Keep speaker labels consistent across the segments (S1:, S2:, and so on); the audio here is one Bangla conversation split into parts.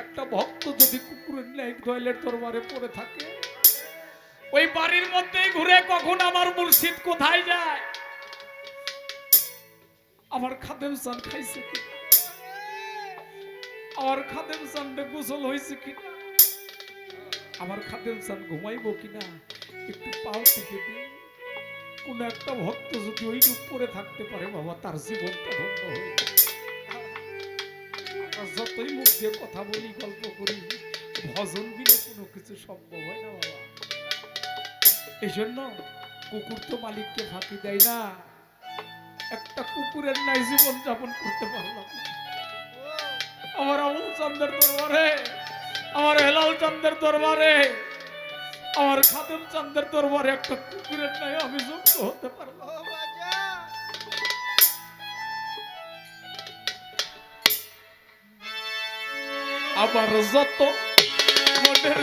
S1: একটা ভক্ত যদি কুকুরের ন্যায় দয়ালের দরবারে পড়ে থাকে, ওই বাড়ির মধ্যেই ঘুরে কখন আমার মুর্শিদ কোথায় যায়? আমার খাদেম সান খাইছে কি আমার খাদেম সানটা গোসল হয়েছে কিনা আমার খাদেম সান ঘুমাইবো কিনা একটু পাও টিকে দিই। কোন একটা ভক্ত যদি ওই রূপ পরে থাকতে পারে, বাবা, তার জীবনটা ধন্য হয়ে। যতই মুখ দিয়ে কথা বলি, গল্প করি, ভজন বিলে কোনো কিছু সম্ভব হয় না বাবা। এই জন্য কুকুর তো মালিককে ফাঁকি দেয় না। একটা কুকুরের নাই জীবন যাপন করতে পারলাম আমার আমল চন্দ্রের দরবারে, আমার হেলাল চন্দ্রের দরবারে, আমার খাদেম চন্দ্রের দরবারে একটা কুকুরের নাই আমি যোগ্য হতে পারলাম আবার যত মনের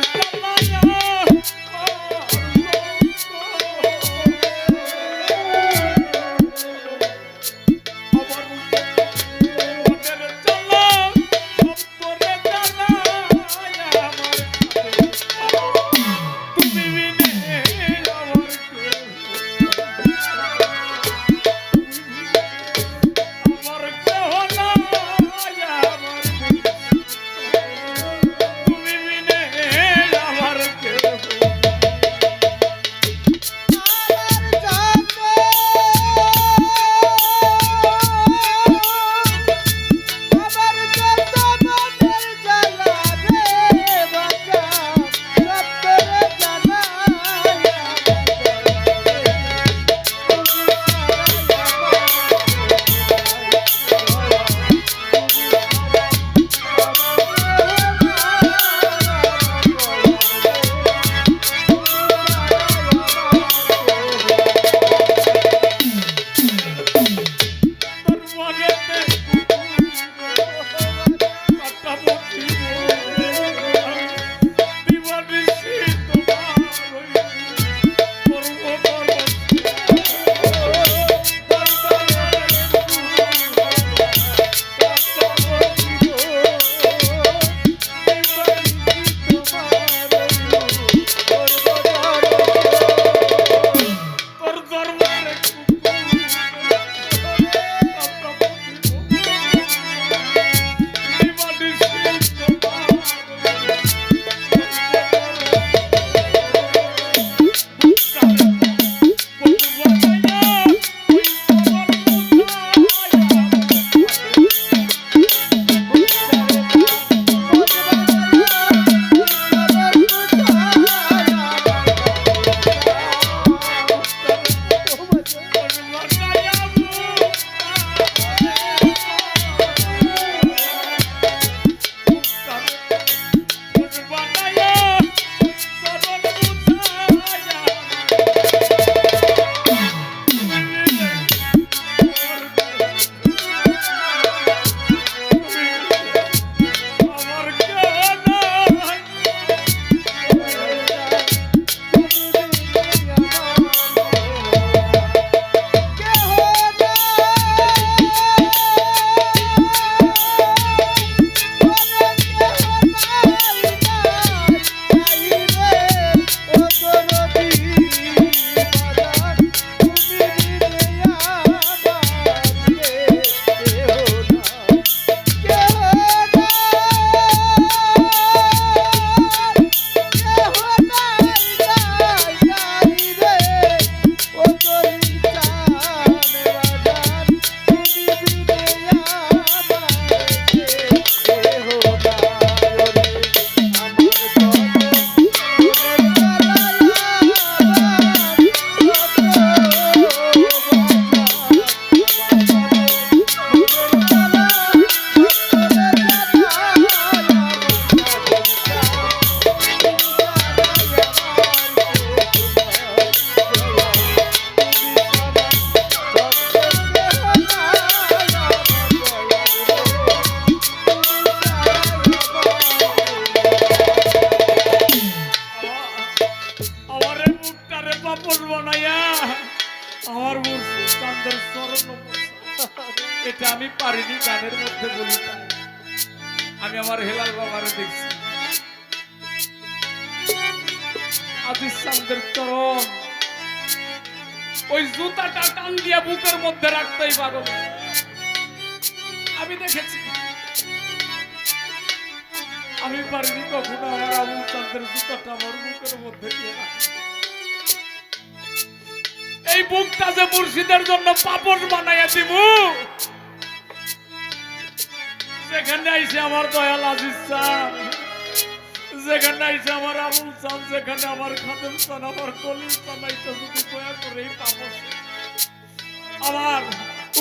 S1: এটা আমি পারিনি গানের মধ্যে বলি আমি আমার হেলাল বাবারে দেখছি। আজিজ চান্দের ওই জুতাটা টান দিয়ে বুকের মধ্যে রাখতেই পারো আমি দেখেছি। আমি পারিনি কখনো আমার আবুল চান্দের জুতাটা আমার বুকের মধ্যে দিয়ে রাখতে। এই বুকটা যে মুর্শিদের জন্য পাপড় বানাইয়া দিব যেখানে আইসে আমার দয়াল আজিজ যেখানে আইসে আমার যেখানে আমার খাদেম আমার কলিম আইসে যদি দয়া করে আমার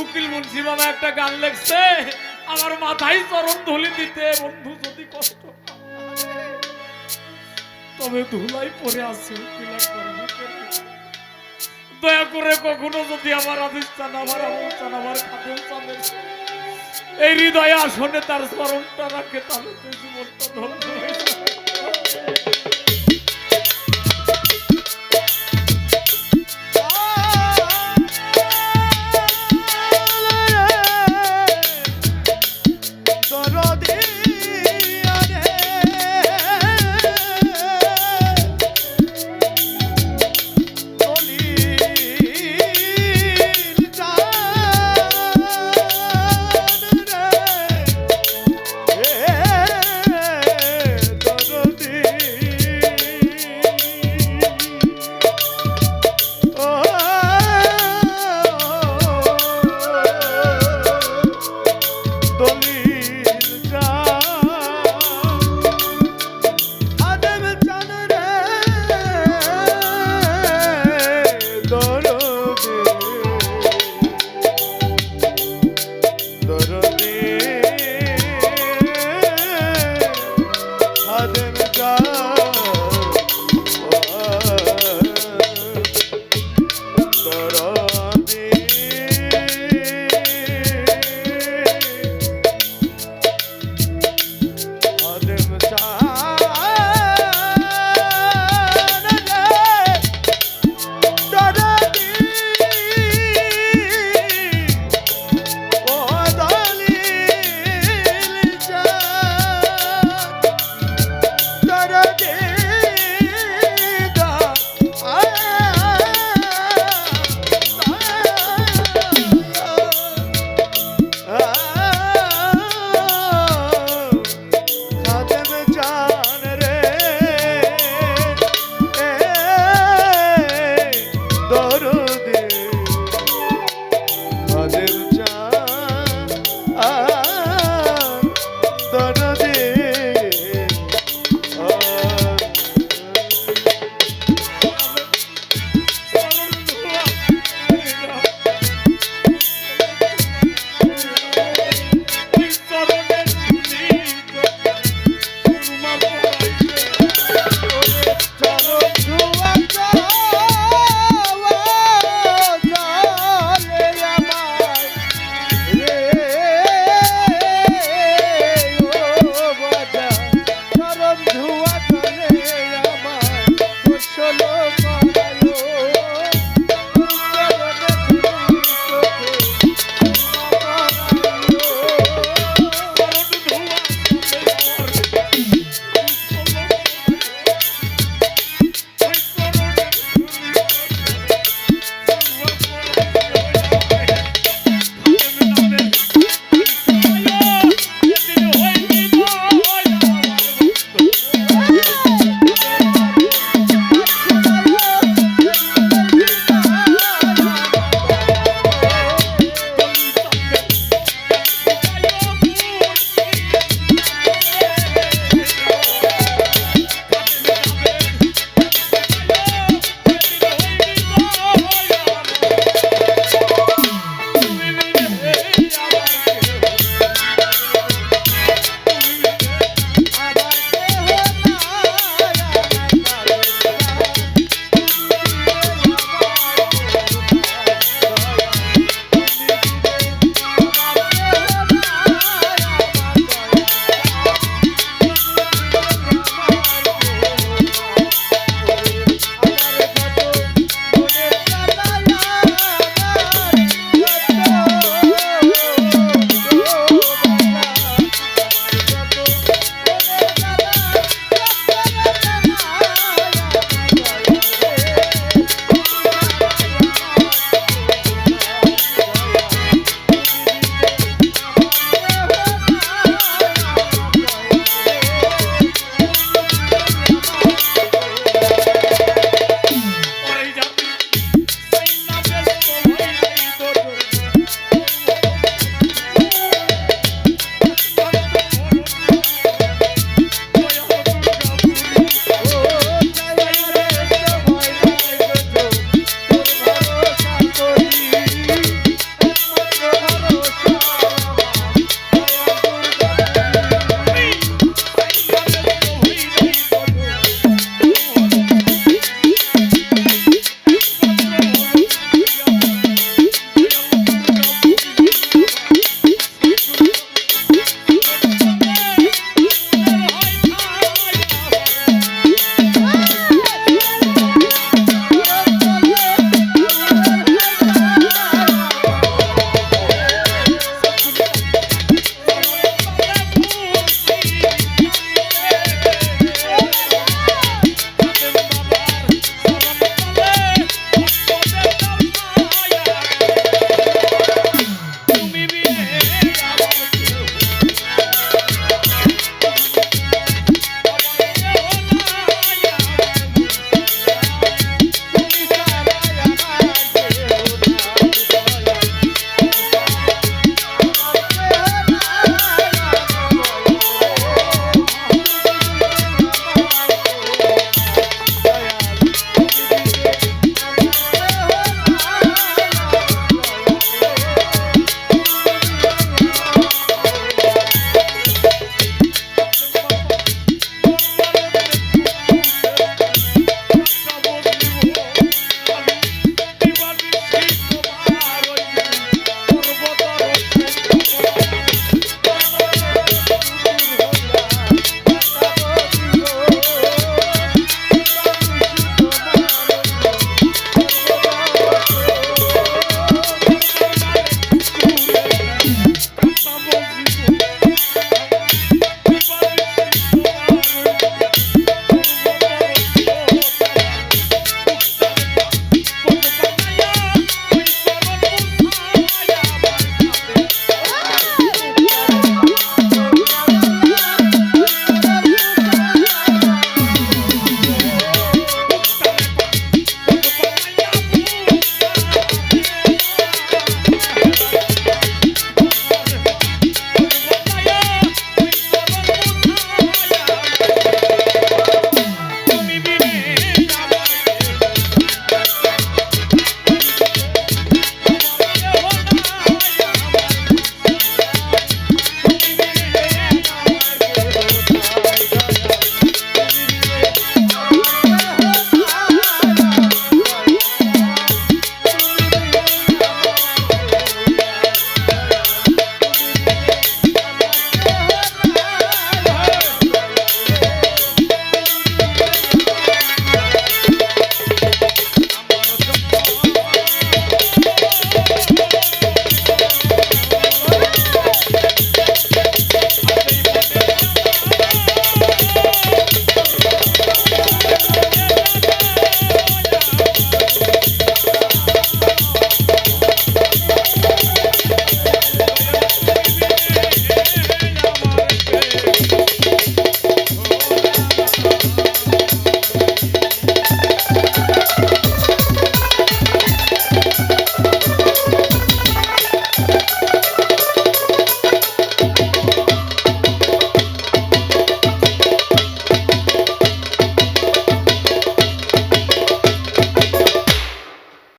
S1: উকিল মুন্সি বাবা একটা গান লেখছে, আমার মাথায় চরণ ধুলি দিতে, বন্ধু, যদি কষ্ট তবে ধুলাই পরে আছে উকিল একবার। দয়া করে কখনো যদি আমার চান আমার অনুষ্ঠান আমার চানের এই হৃদয়ে আসনে তার স্মরণটা রাখে, তাহলে তো জীবনটা ধন্য হয়ে।